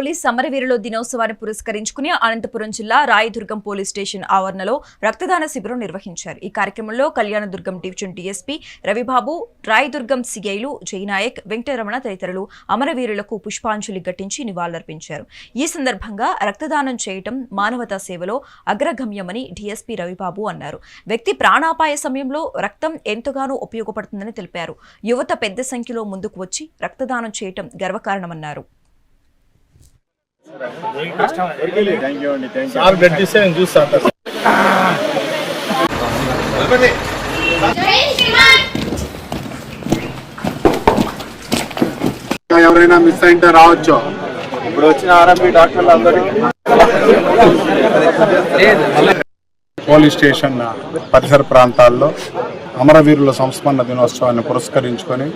Police సమరవీరుల దినోత్సవాన్ని పురస్కరించుకుని అనంతపురం జిల్లా రాయదుర్గం పోలీస్ స్టేషన్ ఆవరణలో రక్తదాన శిబిరం నిర్వహించారు. ఈ కార్యక్రమంలో కళ్యాణదుర్గం డివిజన్ డీఎస్పీ రవిబాబు రాయదుర్గం సిఐలు జయనాయక్ వెంకటరమణ తదితరులు అమరవీరులకు పుష్పాంజలి ఘటించి నివాళులర్పించారు. ఈ సందర్భంగా రక్తదానం చేయటం మానవతా సేవలో అగ్రగమ్యమని డీఎస్పీ రవిబాబు అన్నారు. వ్యక్తి ప్రాణాపాయ సమయంలో రక్తం ఎంతగానో ఉపయోగపడుతుందని తెలిపారు. యువత పెద్ద సంఖ్యలో ముందుకు వచ్చి రక్తదానం చేయటం గర్వకారణమన్నారు. సార్ బ్లడ్ ఇస్తే నేను చూస్తాను ఎవరైనా మిస్ అయింటే రావచ్చు? ఇప్పుడు వచ్చిన ఆర్ఎంపీ డాక్టర్లు అందరికీ. పోలీస్ స్టేషన్ పరిసర ప్రాంతాల్లో అమరవీరుల సంస్మరణ దినోత్సవాన్ని పురస్కరించుకొని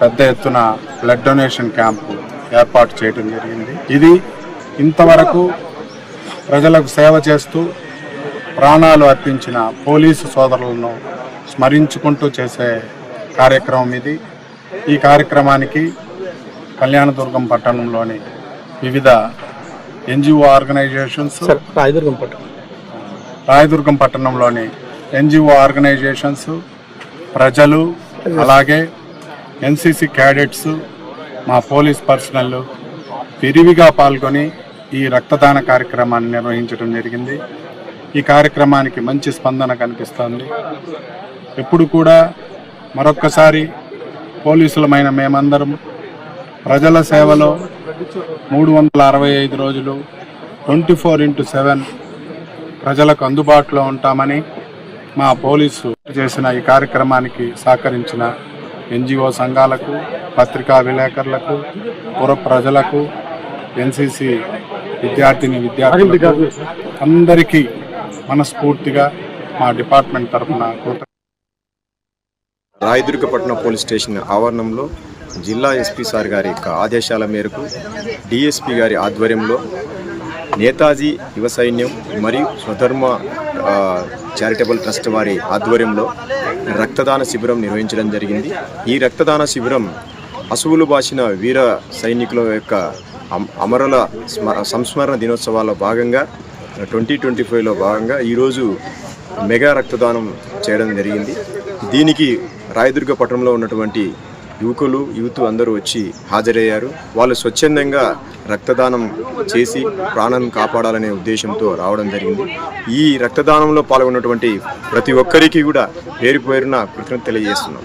పెద్ద ఎత్తున బ్లడ్ డొనేషన్ క్యాంపు ఏర్పాటు చేయడం జరిగింది. ఇది ఇంతవరకు ప్రజలకు సేవ చేస్తూ ప్రాణాలు అర్పించిన పోలీసు సోదరులను స్మరించుకుంటూ చేసే కార్యక్రమం ఇది. ఈ కార్యక్రమానికి కళ్యాణదుర్గం పట్టణంలోని వివిధ ఎన్జిఓ ఆర్గనైజేషన్స్ రాయదుర్గం పట్టు రాయదుర్గం పట్టణంలోని ఎన్జిఓ ఆర్గనైజేషన్స్ ప్రజలు. అలాగే ఎన్సిసి క్యాడెట్స్ మా పోలీస్ పర్సనల్ విరివిగా పాల్గొని ఈ రక్తదాన కార్యక్రమాన్ని నిర్వహించడం జరిగింది. ఈ కార్యక్రమానికి మంచి స్పందన కనిపిస్తోంది. ఎప్పుడు కూడా మరొక్కసారి పోలీసులమైన మేమందరం ప్రజల సేవలో మూడు వందల అరవై ఐదు రోజులు ట్వంటీ ఫోర్ ఇంటూ సెవెన్ ప్రజలకు అందుబాటులో ఉంటామని మా పోలీసు చేసిన ఈ కార్యక్రమానికి సహకరించిన ఎన్జిఓ సంఘాలకు పత్రికా విలేకరులకు పుర ప్రజలకు ఎన్సిసి విద్యార్థిని విద్యార్థులకు అందరికీ మనస్ఫూర్తిగా మా డిపార్ట్మెంట్ తరఫున రాయదుర్గపట్నం పోలీస్ స్టేషన్ ఆవరణంలో జిల్లా ఎస్పీ సార్ గారి యొక్క ఆదేశాల మేరకు డిఎస్పి గారి ఆధ్వర్యంలో నేతాజీ యువ సైన్యం మరియు స్వధర్మ చారిటబుల్ ట్రస్ట్ వారి ఆధ్వర్యంలో రక్తదాన శిబిరం నిర్వహించడం జరిగింది. ఈ రక్తదాన శిబిరం అసువులు బాసిన వీర సైనికుల యొక్క అమరుల సంస్మరణ దినోత్సవాల్లో భాగంగా ట్వంటీ ట్వంటీ ఫైవ్లో భాగంగా ఈరోజు మెగా రక్తదానం చేయడం జరిగింది. దీనికి రాయదుర్గ పట్టణంలో ఉన్నటువంటి యువకులు యూత్ అందరూ వచ్చి హాజరయ్యారు. వాళ్ళు స్వచ్ఛందంగా రక్తదానం చేసి ప్రాణం కాపాడాలనే ఉద్దేశంతో రావడం జరిగింది. ఈ రక్తదానంలో పాల్గొన్నటువంటి ప్రతి ఒక్కరికి కూడా పేరు పేరున కృతజ్ఞత తెలియజేస్తున్నాం.